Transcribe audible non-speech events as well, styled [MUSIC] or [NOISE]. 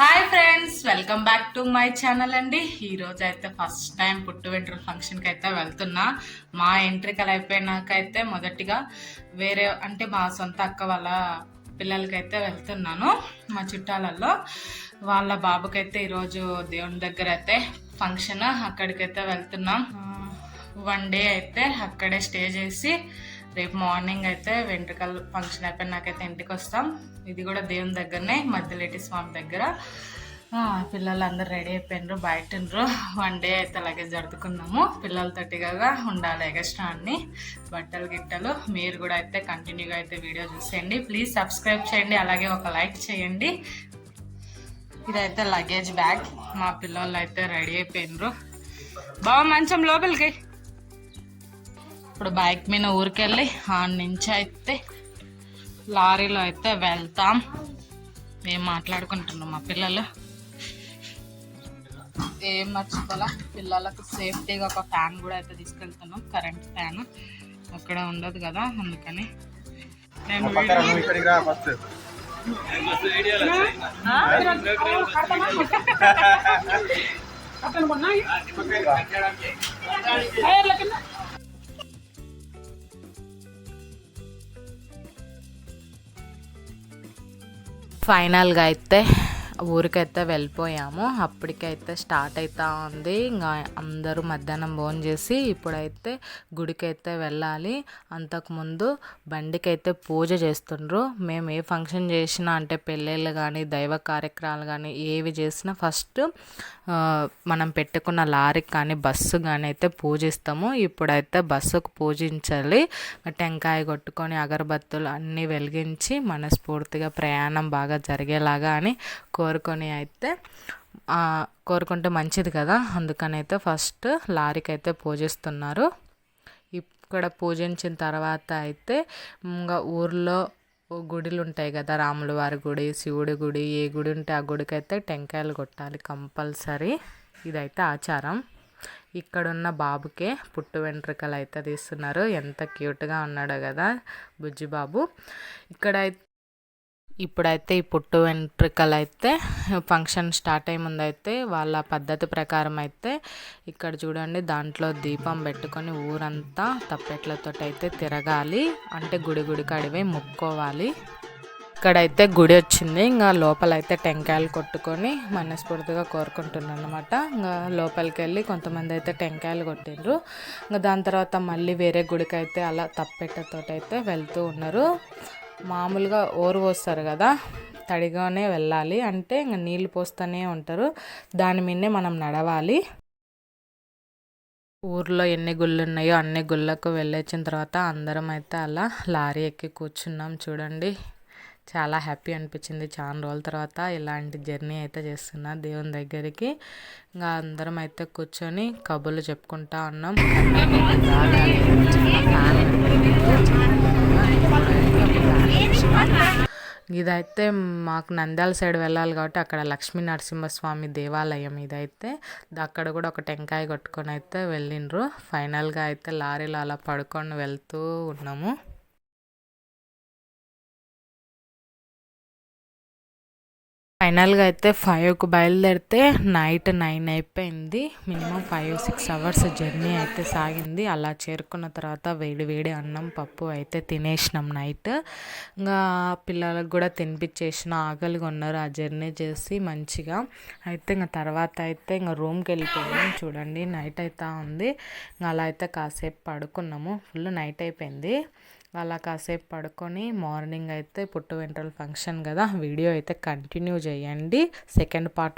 Hi friends welcome back to my channel అండి. ఈ రోజు అయితే ఫస్ట్ టైం పుట్టు వెంట్రుల ఫంక్షన్కి అయితే వెళ్తున్నా. మా ఎంట్రికలు అయిపోయినాకైతే మొదటిగా వేరే అంటే మా సొంత అక్క వాళ్ళ పిల్లలకైతే వెళ్తున్నాను. మా చుట్టాలలో వాళ్ళ బాబుకైతే ఈరోజు దేవుని దగ్గర అయితే ఫంక్షన్ అక్కడికైతే వెళ్తున్నాం. వన్ డే అయితే అక్కడే స్టే చేసి రేపు మార్నింగ్ అయితే వెంట్రుకలు ఫంక్షన్ అయిపోయి నాకైతే ఇంటికి వస్తాం ఇది కూడా దేవుని దగ్గరనే మధ్యలేటి స్వామి దగ్గర. పిల్లలు అందరు రెడీ అయిపోయినారు బయటండ్రు వన్ డే అయితే లగేజ్ జరుపుకున్నాము. పిల్లలతోటి కదా ఉండాలి ఎగస్ట్రా అన్ని బట్టలు గిట్టలు. మీరు కూడా అయితే కంటిన్యూగా అయితే వీడియో చూసేయండి. ప్లీజ్ సబ్స్క్రైబ్ చేయండి అలాగే ఒక లైక్ చేయండి. ఇదైతే లగేజ్ బ్యాగ్. మా పిల్లలు అయితే రెడీ అయిపోయినరు. బావ మంచం లోపలికి. ఇప్పుడు బైక్ మీద ఊరికెళ్ళి ఆ నుంచి అయితే లారీలో అయితే వెళ్తాం. మేము మాట్లాడుకుంటున్నాం మా పిల్లలు? ఏం మర్చిపోలా పిల్లలకు సేఫ్టీగా ఒక ఫ్యాన్ కూడా అయితే తీసుకెళ్తున్నాం. కరెంట్ ఫ్యాన్ అక్కడ ఉండదు కదా అందుకని. నేను పక్కన [LAUGHS] ఫైనల్గా అయితే ఊరికైతే వెళ్ళిపోయాము. అప్పటికైతే స్టార్ట్ అవుతా ఉంది. ఇంకా అందరూ మధ్యాహ్నం భోజనం చేసి ఇప్పుడైతే గుడికైతే వెళ్ళాలి. అంతకుముందు బండికైతే పూజ చేస్తుండ్రు. మేము ఏ ఫంక్షన్ చేసినా అంటే పెళ్ళిళ్ళు కానీ దైవ కార్యక్రమాలు కానీ ఏవి చేసినా ఫస్ట్ మనం పెట్టుకున్న లారీకి కానీ బస్సు కానీ అయితే పూజిస్తాము. ఇప్పుడైతే బస్సుకు పూజించాలి. టెంకాయ కొట్టుకొని అగరబత్తులు అన్నీ వెలిగించి మనస్ఫూర్తిగా ప్రయాణం బాగా జరిగేలాగా అని కో కోరుకొని అయితే కోరుకుంటే మంచిది కదా. అందుకని అయితే ఫస్ట్ లారీకి అయితే పూజిస్తున్నారు. ఇక్కడ పూజించిన తర్వాత అయితే ఇంకా ఊర్లో గుడిలు గుడులు ఉంటాయి కదా రాముల వారి గుడి శివుడి గుడి ఏ గుడి ఉంటే ఆ గుడికి అయితే టెంకాయలు కొట్టాలి కంపల్సరీ. ఇదైతే ఆచారం. ఇక్కడున్న బాబుకే పుట్టు వెంట్రుకలు అయితే తీస్తున్నారు. ఎంత క్యూట్గా ఉన్నాడో కదా బుజ్జి బాబు ఇప్పుడైతే ఈ పుట్టు వెంట్రుకలు అయితే ఫంక్షన్ స్టార్ట్ అయ్యే ముందు అయితే వాళ్ళ పద్ధతి ప్రకారం అయితే ఇక్కడ చూడండి దాంట్లో దీపం పెట్టుకొని ఊరంతా తప్పెట్లతో అయితే తిరగాలి. అంటే గుడి గుడి కడివే ముక్కోవాలి. ఇక్కడైతే గుడి వచ్చింది. ఇంకా లోపలైతే టెంకాయలు కొట్టుకొని మనస్ఫూర్తిగా కోరుకుంటున్నాను అనమాట ఇంకా లోపలికి వెళ్ళి కొంతమంది అయితే టెంకాయలు కొట్టిండ్రు. ఇంకా దాని తర్వాత మళ్ళీ వేరే గుడికి అయితే అలా తప్పెట్టతో అయితే వెళ్తూ ఉన్నారు. మామూలుగా ఓరు పోస్తారు కదా తడిగానే వెళ్ళాలి. అంటే ఇంకా నీళ్ళు పోస్తూనే ఉంటారు. దాని మీదనే మనం నడవాలి. ఊర్లో ఎన్ని గుళ్ళు ఉన్నాయో అన్ని గుళ్ళకు వెళ్ళొచ్చిన తర్వాత అందరం అయితే అలా లారీ ఎక్కి కూర్చున్నాం చూడండి. చాలా హ్యాపీ అనిపించింది. చాలా రోజుల తర్వాత ఇలాంటి జర్నీ అయితే చేస్తున్నా దేవుని దగ్గరికి. ఇంకా అందరం అయితే కూర్చొని కబుర్లు చెప్పుకుంటా ఉన్నాం. ఇదైతే మాకు నంద్యాల సైడ్ వెళ్ళాలి కాబట్టి అక్కడ లక్ష్మీ నరసింహస్వామి దేవాలయం ఇదైతే. అక్కడ కూడా ఒక టెంకాయ కొట్టుకొని అయితే వెళ్ళిండ్రు. ఫైనల్గా అయితే లారీలో అలా పడుకొని వెళ్తూ ఉన్నాము. ఫైనల్గా అయితే ఫైవ్కి బయలుదేరితే నైట్ నైన్ అయిపోయింది. Minimum five six hours journey అయితే సాగింది. అలా చేరుకున్న తర్వాత వేడి వేడి అన్నం పప్పు అయితే తినేసినాం నైట్. ఇంకా పిల్లలకు కూడా తినిపించేసిన ఆకలిగా ఉన్నారు. ఆ జర్నీ చేసి మంచిగా అయితే ఇంకా తర్వాత అయితే ఇంకా రూమ్కి వెళ్ళిపోయాం చూడండి నైట్ అవుతా ఉంది. ఇంకా అలా అయితే కాసేపు పడుకున్నాము. ఫుల్ నైట్ అయిపోయింది. అలా కాసేపు పడుకొని మార్నింగ్ అయితే పుట్టు వెంట్రుల ఫంక్షన్ కదా వీడియో అయితే కంటిన్యూ చేయండి. Second part